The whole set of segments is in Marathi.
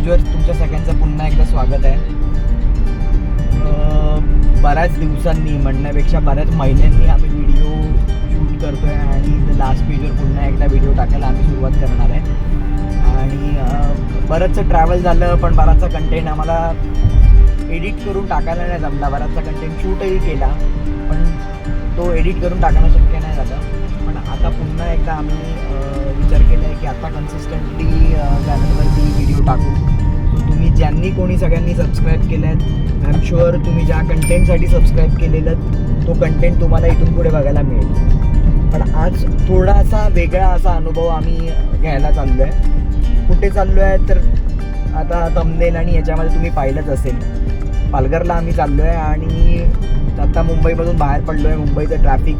पेजवर तुमच्या सगळ्यांचं पुन्हा एकदा स्वागत आहे. बऱ्याच दिवसांनी म्हणण्यापेक्षा बऱ्याच महिन्यांनी आम्ही व्हिडिओ शूट करतो आहे आणि लास्ट पेजवर पुन्हा एकदा व्हिडिओ टाकायला आम्ही सुरुवात करणार आहे. आणि बरंचसं ट्रॅव्हल झालं पण बराचसा कंटेंट आम्हाला एडिट करून टाकायला नाही जमला. बराचसा कंटेंट शूटही केला पण तो एडिट करून टाकणं शक्य नाही झालं. पुन्हा एकदा आम्ही विचार केला आहे की आता कन्सिस्टंटली चॅनलवरती व्हिडिओ टाकू. तुम्ही ज्यांनी कोणी सगळ्यांनी सबस्क्राईब केल्या आहेत आय एम शुअर तुम्ही ज्या कंटेंटसाठी सबस्क्राईब केलेलं तो कंटेंट तुम्हाला इथून पुढे बघायला मिळेल. पण आज थोडासा वेगळा असा अनुभव आम्ही घ्यायला चाललो आहे कुठे चाललो आहे तर आता तमनेल आणि याच्यामध्ये तुम्ही पाहिलंच असेल. पालघरला आम्ही चाललो आहे आणि आता मुंबईमधून बाहेर पडलो आहे मुंबईचं ट्रॅफिक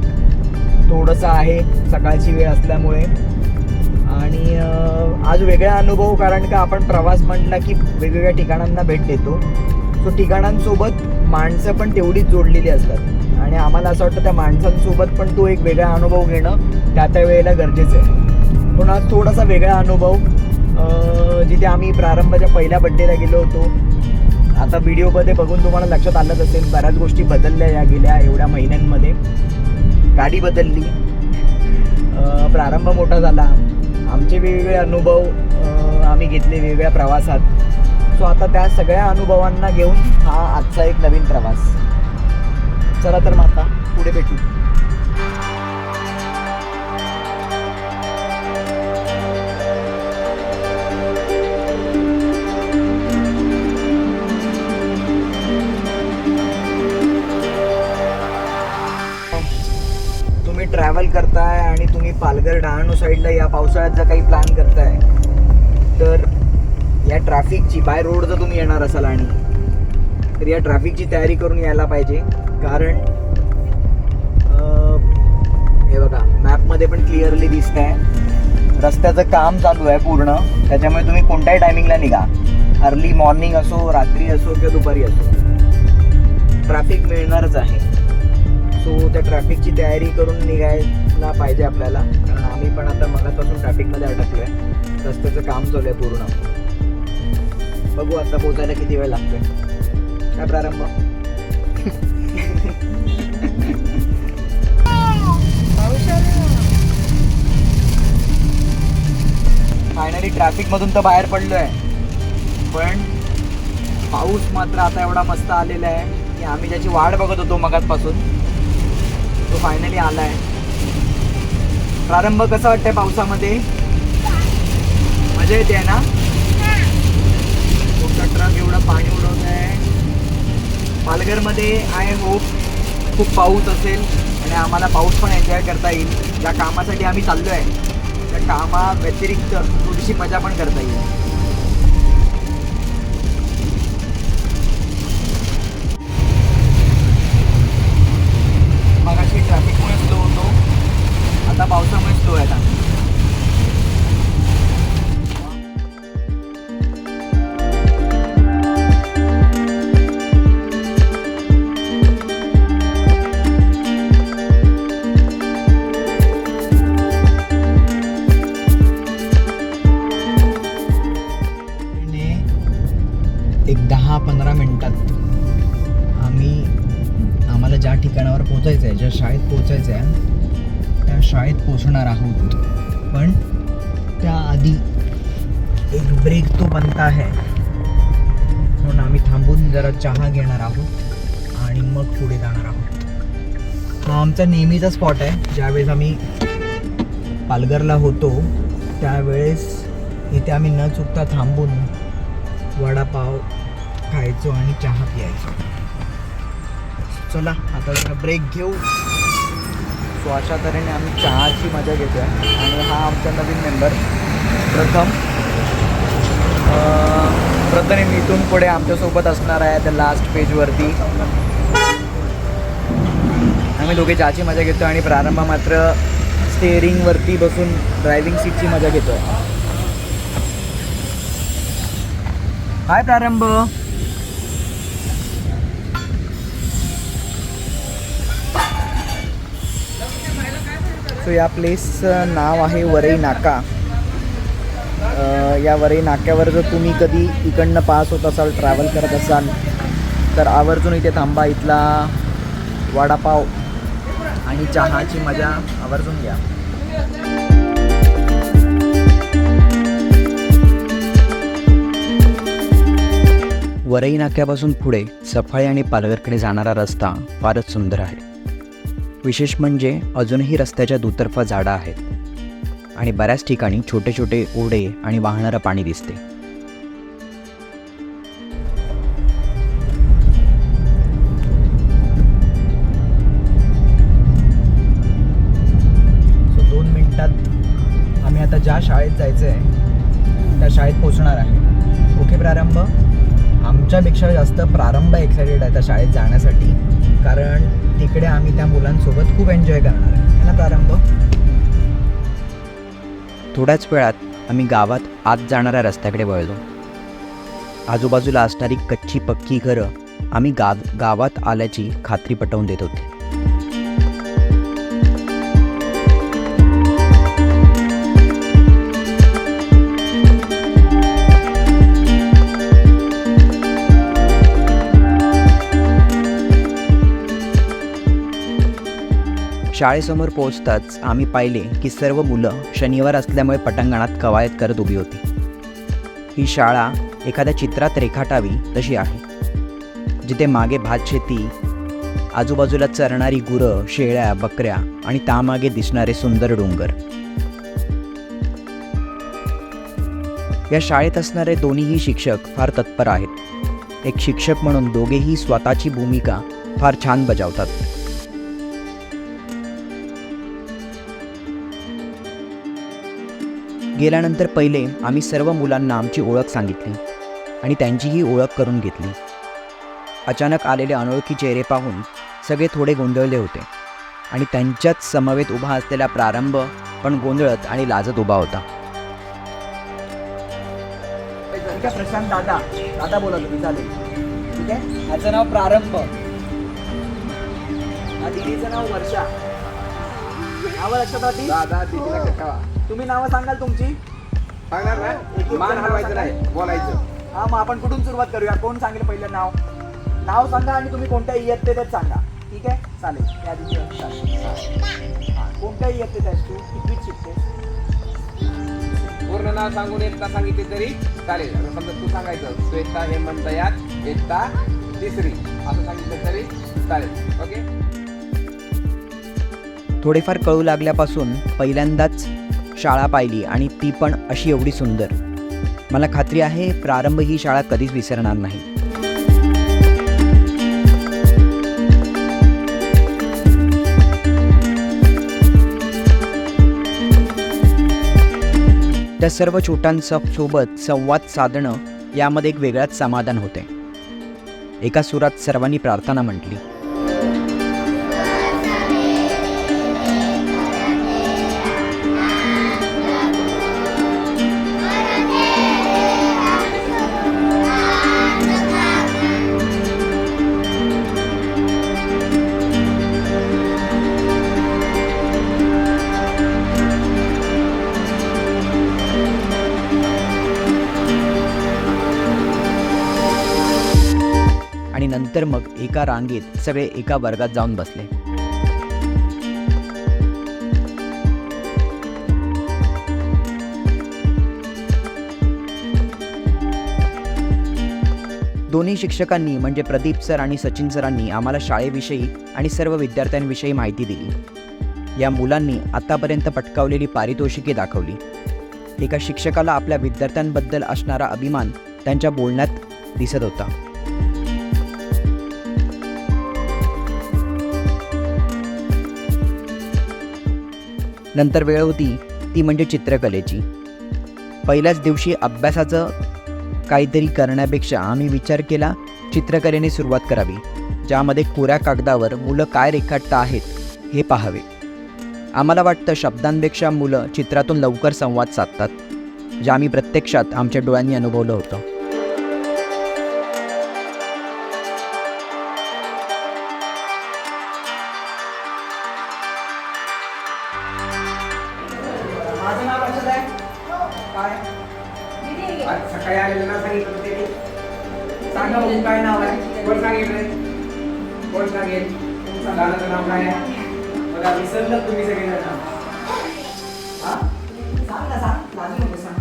थोडंसं आहे सकाळची वेळ असल्यामुळे. आणि आज वेगळा अनुभव कारण का आपण प्रवास म्हटला की वेगवेगळ्या ठिकाणांना भेट देतो. तो ठिकाणांसोबत माणसं पण तेवढीच जोडलेली असतात. आणि आम्हाला असं वाटतं त्या माणसांसोबत पण तो एक वेगळा अनुभव घेणं त्या त्या वेळेला गरजेचं आहे. पण आज थोडासा वेगळा अनुभव जिथे आम्ही प्रारंभाच्या पहिल्या बड्डेला गेलो होतो. आता व्हिडिओमध्ये बघून तुम्हाला लक्षात आलंच असेल बऱ्याच गोष्टी बदलल्या या गेल्या एवढ्या महिन्यांमध्ये. गाडी बदलली. प्रारंभ मोठा झाला. आमचे वेगवेगळे अनुभव आम्ही घेतले वेगवेगळ्या प्रवासात. सो आता त्या सगळ्या अनुभवांना घेऊन हा आजचा एक नवीन प्रवास. चला तर मग आता पुढे भेटू. करताय आणि तुम्ही पालघर डहाणू साईडला या पावसाळ्यात जर काही प्लॅन करताय तर या ट्रॅफिकची बाय रोड जर तुम्ही येणार असाल आणि तर या ट्रॅफिकची तयारी करून यायला पाहिजे. कारण हे बघा मॅपमध्ये पण क्लिअरली दिसत आहे रस्त्याचं काम चालू आहे पूर्ण. त्याच्यामुळे तुम्ही कोणत्याही टायमिंगला निघा. अर्ली मॉर्निंग असो रात्री असो किंवा दुपारी असो. ट्रॅफिक मिळणारच आहे. सो त्या ट्रॅफिकची तयारी करून निघायला पाहिजे आपल्याला. कारण आम्ही पण आता मगापासून ट्रॅफिकमध्ये अडकलो आहे रस्त्याचं काम चालू आहे पूर्ण. बघू आता पोचायला किती वेळ लागतोय. काय प्रारंभ? फायनली ट्रॅफिकमधून तर बाहेर पडलो आहे पण पाऊस मात्र आता एवढा मस्त आलेला आहे. की आम्ही त्याची वाट बघत होतो मगातपासून तो फायनली आलाय. प्रारंभ कसा वाटतंय पावसामध्ये? मजा येते आहे ना? मोठा ट्रक एवढं पाणी उडवत आहे. पालघरमध्ये आय होप खूप पाऊस असेल आणि आम्हाला पाऊस पण एन्जॉय करता येईल. ज्या कामासाठी आम्ही चाललो आहे त्या कामाव्यतिरिक्त थोडीशी मजा पण करता येईल. आता पावसामुळे स्लो आहे आता. जरा चहा घेणार आहोत आणि मग पुढे जाणार आहोत. हा आमचा नेहमीचा स्पॉट आहे. ज्यावेळेस आम्ही पालघरला होतो त्यावेळेस इथे आम्ही न चुकता थांबून वडापाव खायचो आणि चहा प्यायचो. चला आता जरा ब्रेक घेऊ. सो अशा तऱ्हेने आम्ही चहाची मजा घेतो आहे आणि हा आमचा नवीन मेंबर प्रथम. प्रथम इथून पुढे आमच्यासोबत असणार आहे त्या लास्ट पेजवरती आम्ही दोघे चहाची मजा घेतो आणि प्रारंभ मात्र स्टेअरिंगवरती बसून ड्रायव्हिंग सीटची मजा घेतो आहे हाय प्रारंभ. सो या प्लेसचं नाव आहे वरई नाका. या वरई नाक्यावर जर तुम्ही कधी इकडनं पास होत असाल ट्रॅव्हल करत असाल तर आवर्जून इथे थांबा. इथला वडापाव आणि चहाची मजा आवर्जून घ्या. वरई नाक्यापासून पुढे सफाळे आणि पालघरकडे जाणारा रस्ता फारच सुंदर आहे. विशेष म्हणजे अजूनही रस्त्याच्या दुतर्फा झाडं आहेत. आणि बऱ्याच ठिकाणी छोटे छोटे ओढे आणि वाहणारं पाणी दिसते. सो दोन मिनिटात आम्ही आता ज्या शाळेत जायचं आहे त्या शाळेत पोचणार आहे. ओके प्रारंभ. आमच्यापेक्षा जास्त प्रारंभ एक्सायटेड आहे त्या शाळेत जाण्यासाठी. कारण तिकडे आम्ही त्या मुलांसोबत खूप एन्जॉय करणार आहे. ना प्रारंभ? थोड्याच वेळात आम्ही गावात आत जाणाऱ्या रस्त्याकडे वळलो. आजूबाजूला असणारी कच्ची पक्की घरं आम्ही गाव गावात आल्याची खात्री पटवून देत होती. शाळेसमोर पोहोचताच आम्ही पाहिले की सर्व मुलं शनिवार असल्यामुळे पटांगणात कवायत करत उभी होती. ही शाळा एखाद्या चित्रात रेखाटावी तशी आहे. जिथे मागे भातशेती आजूबाजूला चरणारी गुरं शेळ्या बकऱ्या आणि त्यामागे दिसणारे सुंदर डोंगर. या शाळेत असणारे दोन्हीही शिक्षक फार तत्पर आहेत. एक शिक्षक म्हणून दोघेही स्वतःची भूमिका फार छान बजावतात. गेल्यानंतर पहिले आम्ही सर्व मुलांना आमची ओळख सांगितली आणि त्यांचीही ओळख करून घेतली. अचानक आलेले अनोळखी चेहरे पाहून सगळे थोडे गोंधळले होते आणि त्यांच्याच समवेत उभा असलेला प्रारंभ पण गोंधळत आणि लाजत उभा होता. प्रशांत दादा. दादा बोला तुम्ही चालेल. ठीक आहे? ह्याचं नाव प्रारंभ. दिदीचं नाव वर्षा. नावं लक्षात राहतील? दादा ठेवा तुम्ही नावं सांगाल तुमची? सांगणार ना? मान हलवायचं नाही बोलायचं. हा मग आपण कुठून सुरुवात करूया? कोण सांगेल पहिलं नाव? नाव सांगा आणि तुम्ही कोणत्या इयत्तेतच सांगा. ठीक आहे? चालेल. त्या दिवशी हा कोणत्या इयत्तेत आहेस तू? कितवीत शिकतेस? पूर्ण नाव सांगून एकता सांगितले तरी चालेल. आता समजा तू सांगायचं श्वेता हेमंत यात एकता तिसरी. असं सांगितलं तरी चालेल. ओके? थोडेफार कळू लागल्यापासून पहिल्यांदाच शाळा पाहिली आणि ती पण अशी एवढी सुंदर. मला खात्री आहे प्रारंभ ही शाळा कधीच विसरणार नाही. त्या सर्व छोट्यांचा सोबत संवाद साधणं यामध्ये एक वेगळाच समाधान होते. एका सुरात सर्वांनी प्रार्थना म्हटली. आणि नंतर मग एका रांगेत सगळे एका वर्गात जाऊन बसले. दोन्ही शिक्षकांनी म्हणजे प्रदीप सर आणि सचिन सरांनी आम्हाला शाळेविषयी आणि सर्व विद्यार्थ्यांविषयी माहिती दिली. या मुलांनी आतापर्यंत पटकावलेली पारितोषिके दाखवली. एका शिक्षकाला आपल्या विद्यार्थ्यांबद्दल असणारा अभिमान त्यांच्या बोलण्यात दिसत होता. नंतर वेळ होती ती म्हणजे चित्रकलेची. पहिल्याच दिवशी अभ्यासाचं काहीतरी करण्यापेक्षा आम्ही विचार केला चित्रकलेने सुरुवात करावी ज्यामध्ये कोऱ्या कागदावर मुलं काय रेखाटत आहेत हे पाहावे. आम्हाला वाटतं शब्दांपेक्षा मुलं चित्रातून लवकर संवाद साधतात जे आम्ही प्रत्यक्षात आमच्या डोळ्यांनी अनुभवलं होतं. माझं नाव लक्षात आहे काय? सकाळी आलेल्यांना सांगितलं होतं ते? सांगा बघू काय नाव आहे. कोण सांगितलंय? कोण सांगेल? तुमचं गाण्याचं नाव काय आहे. बघा विसरलं तुम्ही सगळेजण. हा? सांग ना सांग. लाजू नको सांग.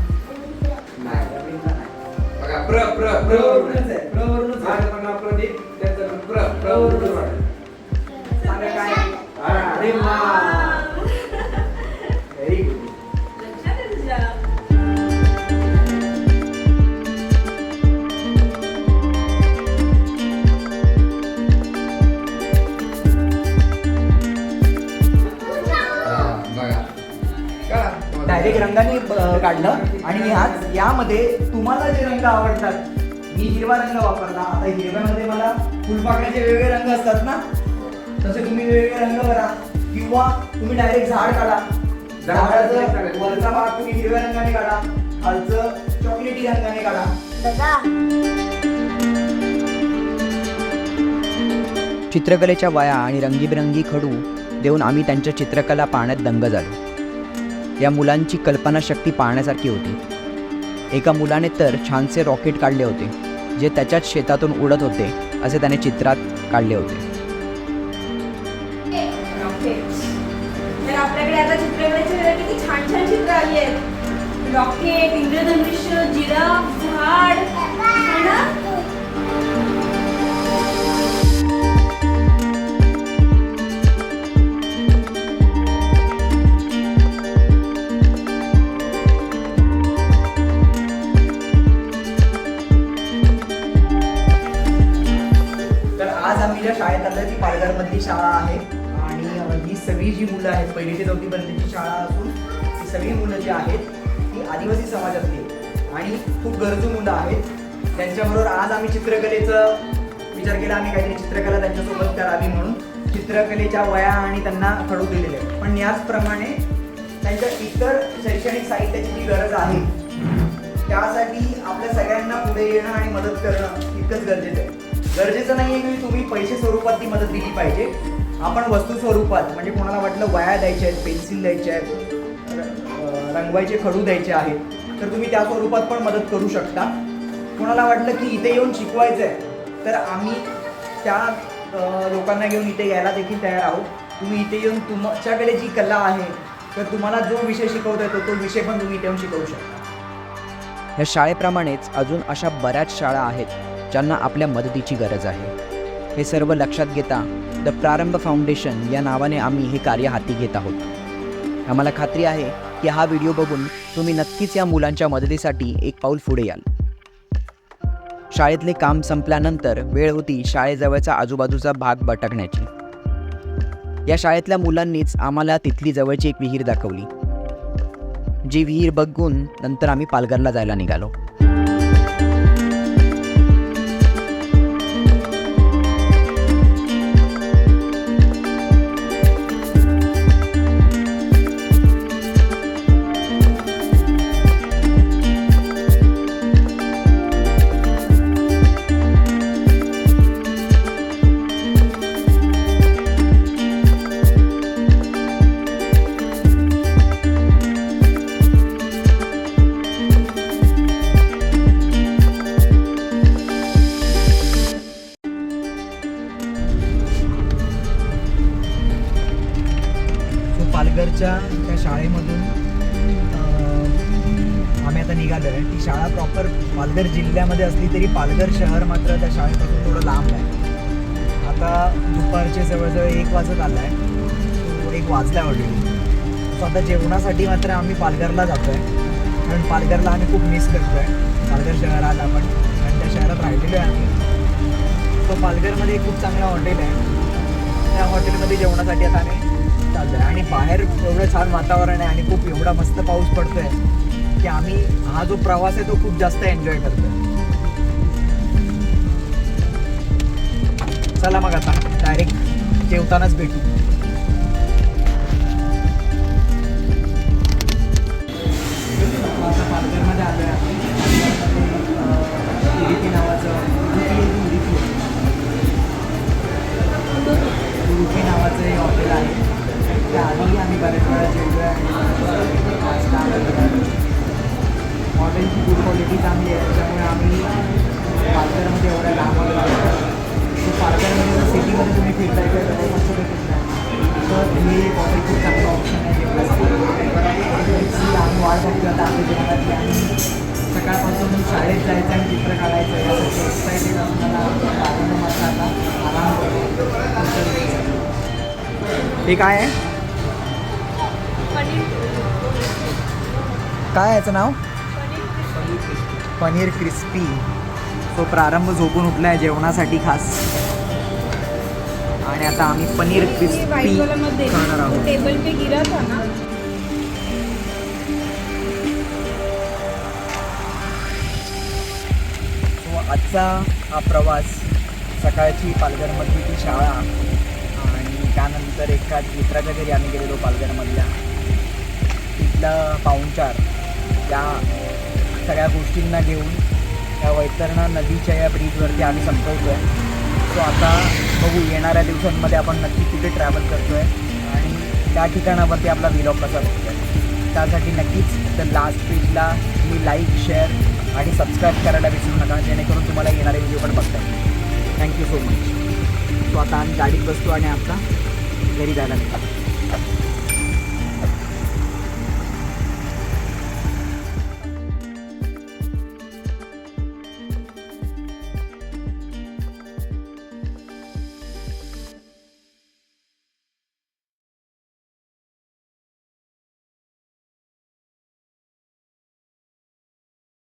नाही रवींद्र नाही. बघा प्र प्र प्र प्रवरूनच आहे, प्रवरूनच आहे. माझं पण नाव प्रदीप त्याचं पण प्र प्र वरूनच वाटतं. सांगा काय हा. अरे वा. आणि ह्याच यामध्ये तुम्हाला जे रंग आवडतात मी हिरवा रंग वापरला. आता हिरव्यामध्ये मला फुलपाकळ्याचे वेगवेगळे रंग असतात ना? तसे तुम्ही वेगवेगळे रंग करा. किंवा तुम्ही डायरेक्ट झाड काढा. झाडाचं वरचा भाग तुम्ही हिरव्या रंगाने काढा. खालचं चॉकलेटी रंगाने काढा. चित्रकलेच्या वाया आणि रंगीबेरंगी खडू देऊन आम्ही त्यांच्या चित्रकला पाहण्यात दंग झालो. या मुलांची कल्पनाशक्ती पाहण्यासारखी होती. एका मुलाने तर छानसे रॉकेट काढले होते जे त्याच्याच शेतातून उडत होते असे त्याने चित्रात काढले होते. रॉकेट आपल्याकडे आता किती छान छान चित्र आली आहेत. रॉकेट इंद्रधनुष्य जिराफ झाड. शाळेत जी ती पालघरमधली शाळा आहे आणि ही सगळी जी मुलं आहेत पहिली ते चौथी पर्यंतची शाळा असून ही सगळी मुलं जी आहेत ती आदिवासी समाजातली आणि खूप गरजू मुलं आहेत. त्यांच्याबरोबर आज आम्ही चित्रकलेचं विचार केला आम्ही काहीतरी चित्रकला त्यांच्यासोबत करावी म्हणून. चित्रकलेच्या वया आणि त्यांना खडू दिलेले पण याचप्रमाणे त्यांच्या इतर शैक्षणिक साहित्याची जी गरज आहे त्यासाठी आपल्या सगळ्यांना पुढे येणं आणि मदत करणं इतकंच गरजेचं आहे. गरजेचं नाही आहे की तुम्ही पैसे स्वरूपात ती मदत दिली पाहिजे. आपण वस्तू स्वरूपात म्हणजे कोणाला वाटलं वया द्यायच्या आहेत पेन्सिल द्यायच्या आहेत रंगवायचे खडू द्यायचे आहेत तर तुम्ही त्या स्वरूपात पण मदत करू शकता. कोणाला वाटलं की इथे येऊन शिकवायचं आहे तर आम्ही त्या लोकांना घेऊन इथे यायला देखील तयार आहोत. तुम्ही इथे येऊन तुमच्याकडे जी कला आहे तर तुम्हाला जो विषय शिकवता येतो तो विषय पण तुम्ही इथे येऊन शिकवू शकता. ह्या शाळेप्रमाणेच अजून अशा बऱ्याच शाळा आहेत ज्यांना आपल्या मदतीची गरज आहे. हे सर्व लक्षात घेता द प्रारंभ फाउंडेशन या नावाने आम्ही हे कार्य हाती घेत आहोत. आम्हाला खात्री आहे की हा व्हिडिओ बघून तुम्ही नक्कीच या मुलांच्या मदतीसाठी एक पाऊल पुढे याल. शाळेतले काम संपल्यानंतर वेळ होती शाळेजवळचा आजूबाजूचा भाग भटकण्याची या शाळेतल्या मुलांनीच आम्हाला तिथली जवळची एक विहीर दाखवली. जी विहीर बघून नंतर आम्ही पालघरला जायला निघालो. दुपारचे जवळजवळ एक वाजत आला आहे एक वाजला ऑलरेडी सो आता जेवणासाठी मात्र आम्ही पालघरला जातो आहे कारण पालघरला आम्ही खूप मिस करतो आहे पालघर शहरात आपण आणि त्या शहरात राहिलेलो आहे आम्ही. तो पालघरमध्ये एक खूप चांगलं हॉटेल आहे. त्या हॉटेलमध्ये जेवणासाठी आता आम्ही चाललोय. आणि बाहेर एवढं छान वातावरण आहे आणि खूप एवढा मस्त पाऊस पडतो आहे की आम्ही हा जो प्रवास आहे तो खूप जास्त एन्जॉय करतोय. चला मग आता. डायरेक्ट जेवतानाच भेटू. हे काय आहे? काय याचं नाव? पनीर क्रिस्पी. तो प्रारंभ झोपून उठला आहे जेवणासाठी खास. आणि आता आम्ही पनीर क्रिस्पी खाणार आहोत. टेबल पे गिरा था ना. सो आजचा हा प्रवास सकाळची पालघरमधली ती शाळा त्यानंतर एका मित्राच्या घरी आम्ही गेलेलो पालघरमधल्या. तिथला पाहुणचार या सगळ्या गोष्टींना घेऊन त्या वैतरणा नदीच्या या ब्रिजवरती आम्ही संपवतो आहे सो आता बघू येणाऱ्या दिवसांमध्ये आपण नक्की कुठे ट्रॅव्हल करतो आहे आणि त्या ठिकाणावरती आपला विलॉग कसा बघतो आहे त्यासाठी नक्कीच तर लास्ट पेजला तुम्ही लाईक शेअर आणि सबस्क्राईब करायला विसरू नका जेणेकरून तुम्हाला येणारे व्हिडिओ पण बघता येईल थँक्यू सो मच सो आता आम्ही गाडीत बसतो आणि आता घरी जायला निघतो